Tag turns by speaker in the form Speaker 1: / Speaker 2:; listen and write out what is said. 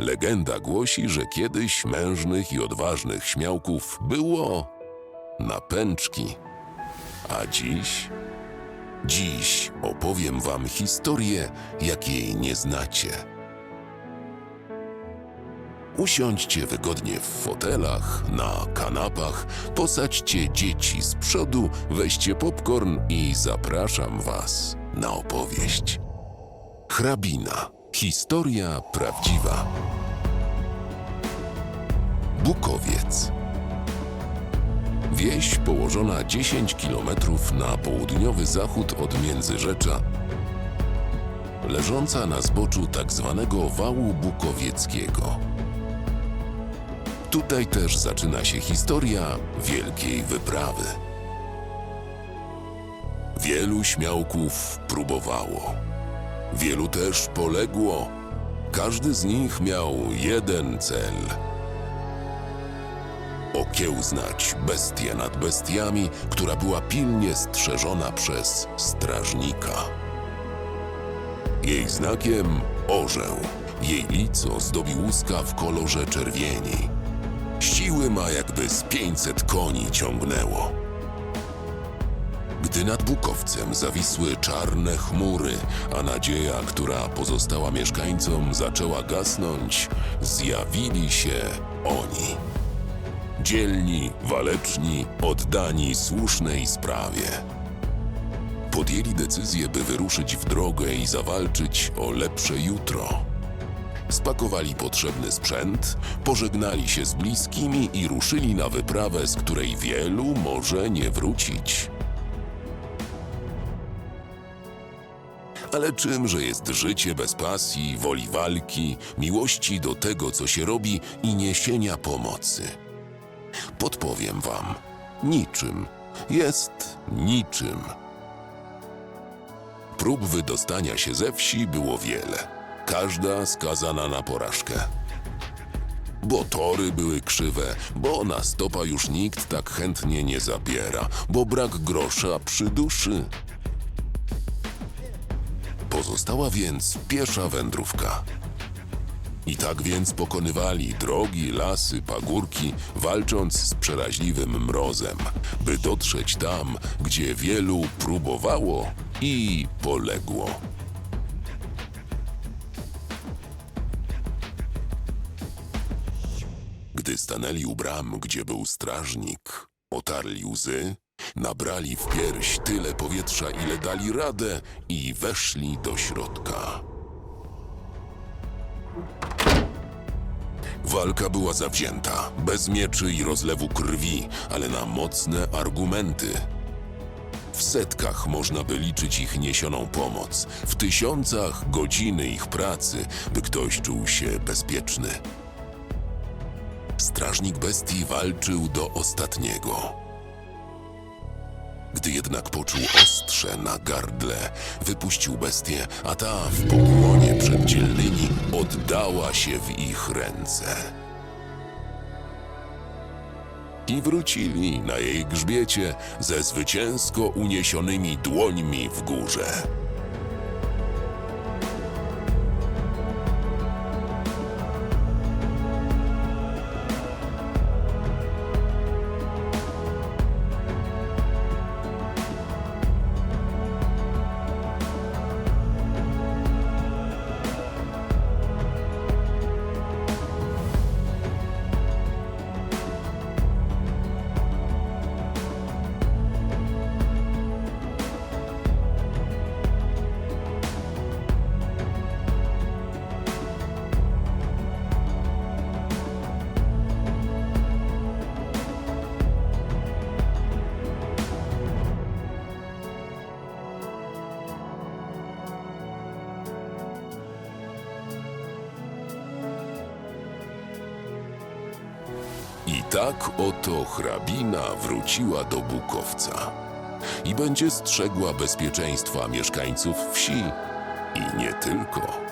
Speaker 1: Legenda głosi, że kiedyś mężnych i odważnych śmiałków było na pęczki. A dziś? Dziś opowiem wam historię, jakiej nie znacie. Usiądźcie wygodnie w fotelach, na kanapach, posadźcie dzieci z przodu, weźcie popcorn i zapraszam was na opowieść. Hrabina. Historia prawdziwa. Bukowiec. Wieś położona 10 kilometrów na południowy zachód od Międzyrzecza, leżąca na zboczu tak zwanego wału bukowieckiego. Tutaj też zaczyna się historia wielkiej wyprawy. Wielu śmiałków próbowało. Wielu też poległo. Każdy z nich miał jeden cel. Okiełznać bestię nad bestiami, która była pilnie strzeżona przez strażnika. Jej znakiem orzeł. Jej lico zdobi łuska w kolorze czerwieni. Siły ma jakby z 500 koni ciągnęło. Gdy nad Bukowcem zawisły czarne chmury, a nadzieja, która pozostała mieszkańcom, zaczęła gasnąć, zjawili się oni. Dzielni, waleczni, oddani słusznej sprawie. Podjęli decyzję, by wyruszyć w drogę i zawalczyć o lepsze jutro. Spakowali potrzebny sprzęt, pożegnali się z bliskimi i ruszyli na wyprawę, z której wielu może nie wrócić. Ale czymże jest życie bez pasji, woli walki, miłości do tego, co się robi i niesienia pomocy? Podpowiem wam. Niczym. Jest niczym. Prób wydostania się ze wsi było wiele. Każda skazana na porażkę. Bo tory były krzywe, bo na stopa już nikt tak chętnie nie zabiera, bo brak grosza przy duszy. Pozostała więc piesza wędrówka. I tak więc pokonywali drogi, lasy, pagórki, walcząc z przeraźliwym mrozem, by dotrzeć tam, gdzie wielu próbowało i poległo. Gdy stanęli u bram, gdzie był strażnik, otarli łzy, nabrali w pierś tyle powietrza, ile dali radę i weszli do środka. Walka była zawzięta, bez mieczy i rozlewu krwi, ale na mocne argumenty. W setkach można by liczyć ich niesioną pomoc, w tysiącach godziny ich pracy, by ktoś czuł się bezpieczny. Strażnik bestii walczył do ostatniego. Gdy jednak poczuł ostrze na gardle, wypuścił bestię, a ta w pokłonie przed dzielnymi oddała się w ich ręce. I wrócili na jej grzbiecie ze zwycięsko uniesionymi dłońmi w górze. Tak oto hrabina wróciła do Bukowca i będzie strzegła bezpieczeństwa mieszkańców wsi i nie tylko.